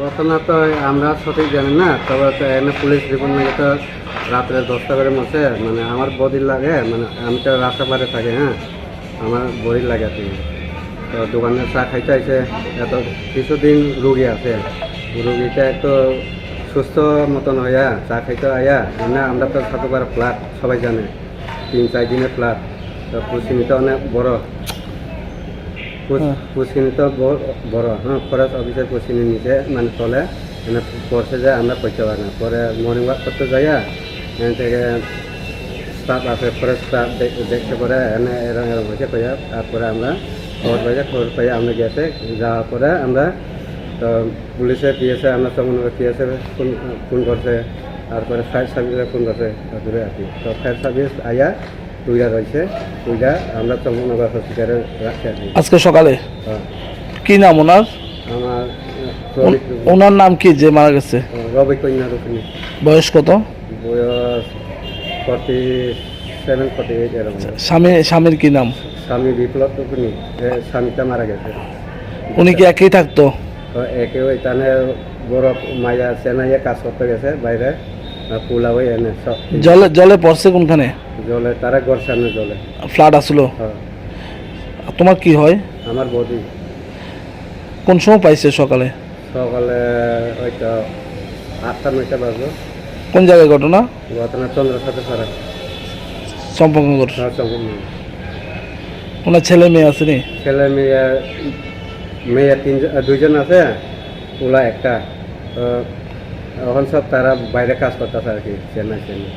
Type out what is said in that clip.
ঘটনা তো আমরা সঠিক জানি না, তবে তো এনে পুলিশ রিপোর্ট নিয়ে তো রাত্রে দশটা করে মরছে মানে আমার বডির লাগে মানে আমি তো রাস্তা পারে থাকি হ্যাঁ আমার বডির লাগে আর তো দোকানে চা খাইতে আইছে, এত কিছুদিন রুগী আছে, রুগীটা একটু সুস্থ মতন হইয়া, চা খাইতে আইয়া মানে আমরা তো সাতবার ফ্ল্যাট, সবাই জানে, তিন চার দিনের ফ্ল্যাট, তো পুষ্কিনিটা অনেক বড়। হ্যাঁ। তো বড়- বড় হ্যাঁ ফরেস্ট অফিসের পুষ্কিনি নিচে মানে তলে মানে পড়ছে যে আমরা করতে পারি না পরে মর্নিং ওয়াক করতে যাইয়া এখান থেকে স্টাফ আছে ফরেস্ট স্টাফ দেখতে পরে এনে এরম এরম হয়েছে কইয়া তারপরে আমরা খবর পাইয়া খবর পাইয়া আমরা গেছে যাওয়ার পরে আমরা তো পুলিশে পিএসে আমরা তখন পিএসে ফোন ফোন করছে তারপরে ফায়ার সার্ভিসে ফোন করছে দূরে আর কি তো ফায়ার সার্ভিস আইয়া দুইটা রয়েছে দুইটা আমরা চন্দ্রনগর হসপিটালে আজকে সকালে? হ্যাঁ। কি নাম ওনার? আমার ওনার নাম কি যে মারা গেছে? রবি কন্যা রুপিনী বয়স কত? বয়স ফর্টি সেভেন ফর্টি এইট এরকম। স্বামী স্বামীর কি নাম? স্বামী বিপ্লব রুপিনী স্বামীটা মারা গেছে। উনি কি একই থাকতো? একে ওইখানে বড় মাইয়া চেনাইয়ে কাজ করতে গেছে বাইরে আর পোলা ওই এনে সব জলে জলে পড়ছে কোনখানে? জলে তারা ঘর সামনে জলে। ফ্লাড আসলো? হ্যাঁ। তোমার কি হয়? আমার বডি। কোন সময় পাইছে সকালে? সকালে ওইটা আটটা নয়টা বাজলো। কোন জায়গায় ঘটনা? ঘটনা চন্দ্রের সাথে সারা। চম্পকনগর। হ্যাঁ, ওনার ছেলে মেয়ে আছে আসেনি ছেলে মেয়ে মেয়ে তিনজন দুইজন আছে ওলা একটা। এখন সব তারা বাইরে কাজ করতেছে আর কি চেন্নাই চেন্নাই।